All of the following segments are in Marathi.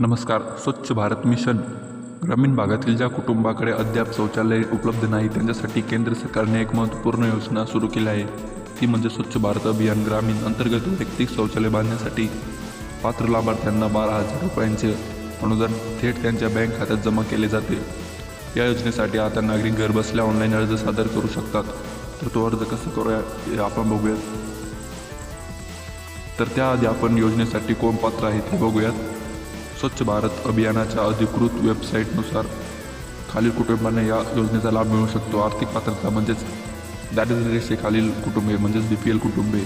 नमस्कार स्वच्छ भारत मिशन. ग्रामीण भागातील ज्या कुटुंबाकडे अद्याप शौचालय उपलब्ध नाही त्यांच्यासाठी केंद्र सरकारने एक महत्त्वपूर्ण योजना सुरू केली आहे. ती म्हणजे स्वच्छ भारत अभियान ग्रामीण अंतर्गत वैयक्तिक शौचालय बांधण्यासाठी पात्र लाभार्थ्यांना बारा हजार रुपयांचे अनुदान थेट त्यांच्या बँक खात्यात जमा केले जाते. या योजनेसाठी आता नागरिक घरबसल्या ऑनलाईन अर्ज सादर करू शकतात. तर तो अर्ज कसा करूया हे आपण बघूयात. तर त्याआधी आपण योजनेसाठी कोण पात्र आहेत हे बघूयात. स्वच्छ भारत अभियानाच्या अधिकृत वेबसाईटनुसार खालील कुटुंबांना या योजनेचा लाभ मिळू शकतो. आर्थिक पात्रता म्हणजेच दारिद्र्य रेषेखालील कुटुंबे म्हणजेच बी पी एल कुटुंबे.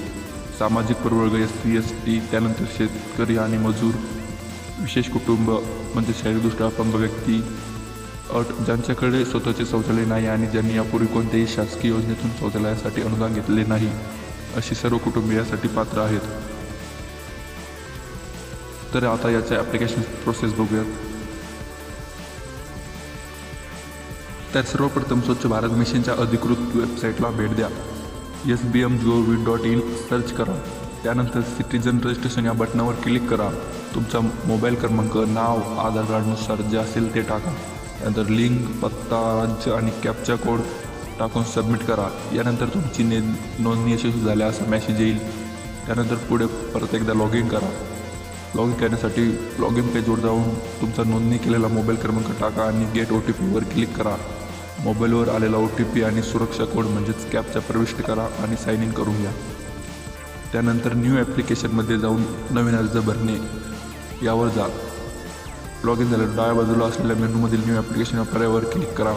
सामाजिक प्रवर्ग एस सी एस टी त्यानंतर शेतकरी आणि मजूर. विशेष कुटुंब म्हणजे शारीरिकदृष्ट्या अपंग व्यक्ती. अट ज्यांच्याकडे स्वतःचे शौचालय नाही आणि ज्यांनी यापूर्वी कोणत्याही शासकीय योजनेतून शौचालयासाठी अनुदान घेतले नाही अशी सर्व कुटुंबे यासाठी पात्र आहेत. तर आता याच्या ॲप्लिकेशन प्रोसेस बघूयात. तर सर्वप्रथम स्वच्छ भारत मिशनच्या अधिकृत वेबसाईटला भेट द्या. S B M G O V dot in search करा. त्यानंतर सिटीजन रजिस्ट्रेशन या बटनावर क्लिक करा. तुमचा मोबाईल क्रमांक नाव आधार कार्डनुसार जे असेल ते टाका. त्यानंतर लिंक पत्ता राज्य आणि कॅपचा कोड टाकून सबमिट करा. यानंतर तुमची ने नोंदणी यशस्वी झाल्या असा मेसेज येईल. त्यानंतर पुढे परत एकदा लॉग इन करा. लॉग इन करण्यासाठी लॉग इन पेजवर जाऊन तुमचा नोंदणी केलेला मोबाईल क्रमांक टाका आणि गेट ओ टी पीवर क्लिक करा. मोबाईलवर आलेला ओ टी पी आणि सुरक्षा कोड म्हणजेच कॅपचा प्रविष्ट करा आणि साइन इन करून घ्या. त्यानंतर न्यू ॲप्लिकेशनमध्ये जाऊन नवीन अर्ज भरणे. यावर जा. लॉग इन झालं डाव्या बाजूला असलेल्या मेनूमधील न्यू ॲप्लिकेशन या पर्यायावर क्लिक करा.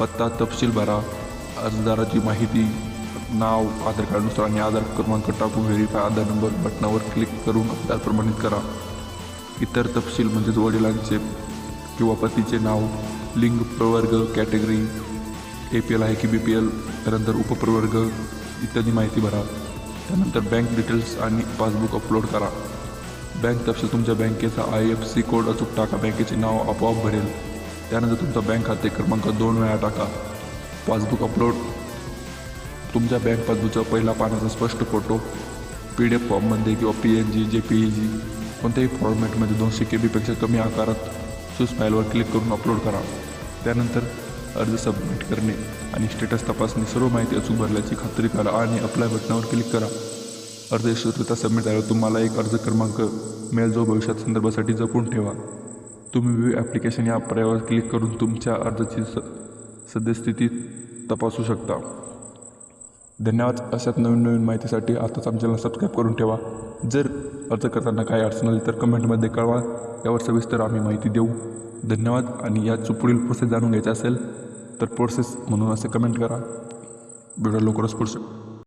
पत्ता तपशील भरा. अर्जदाराची माहिती नाव आधार कार्डनुसार आणि आधार क्रमांक टाकून व्हेरीफाय आधार नंबर बटनावर क्लिक करून आधार प्रमाणित करा. इतर तपशील म्हणजेच वडिलांचे किंवा पतीचे नाव लिंग प्रवर्ग कॅटेगरी ए पी एल आहे की बी पी एल त्यानंतर उपप्रवर्ग इत्यादी माहिती भरा. त्यानंतर बँक डिटेल्स आणि पासबुक अपलोड करा. बँक तपशील तुमच्या बँकेचा आय एफ सी कोड अचूक टाका बँकेचे नाव आपोआप भरेल. त्यानंतर तुमचा बँक खाते क्रमांक दोन वेळा टाका. पासबुक अपलोड तुमच्या बँक पासबुकचा पहिला पानाचा स्पष्ट फोटो पी डी एफ फॉर्ममध्ये किंवा P N G J P E जी कोणत्याही फॉर्मॅटमध्ये दोनशे के बीपेक्षा कमी आकारात सुस्माईलवर क्लिक करून अपलोड करा. त्यानंतर अर्ज सबमिट करणे आणि स्टेटस तपासणे सर्व माहिती अचूक भरल्याची खात्री करा आणि अप्लाय बटनावर क्लिक करा. अर्ज यशस्वीता सबमिट झाल्यावर तुम्हाला एक अर्ज क्रमांक मिळेल जो भविष्यात संदर्भासाठी जपून ठेवा. तुम्ही व्यू ॲप्लिकेशन या पर्यायावर क्लिक करून तुमच्या अर्जाची स सद्यस्थिती तपासू शकता. धन्यवाद अशाच नवीन नवीन माहितीसाठी आताच आमच्याला सबस्क्राईब करून ठेवा. जर अर्ज करताना काही अडचण आली तर कमेंटमध्ये कळवा. यावर सविस्तर आम्ही माहिती देऊ. धन्यवाद. आणि या पुढील प्रोसेस जाणून घ्यायचा असेल तर प्रोसेस म्हणून असे कमेंट करा. व्हिडिओ लवकरच पुढचं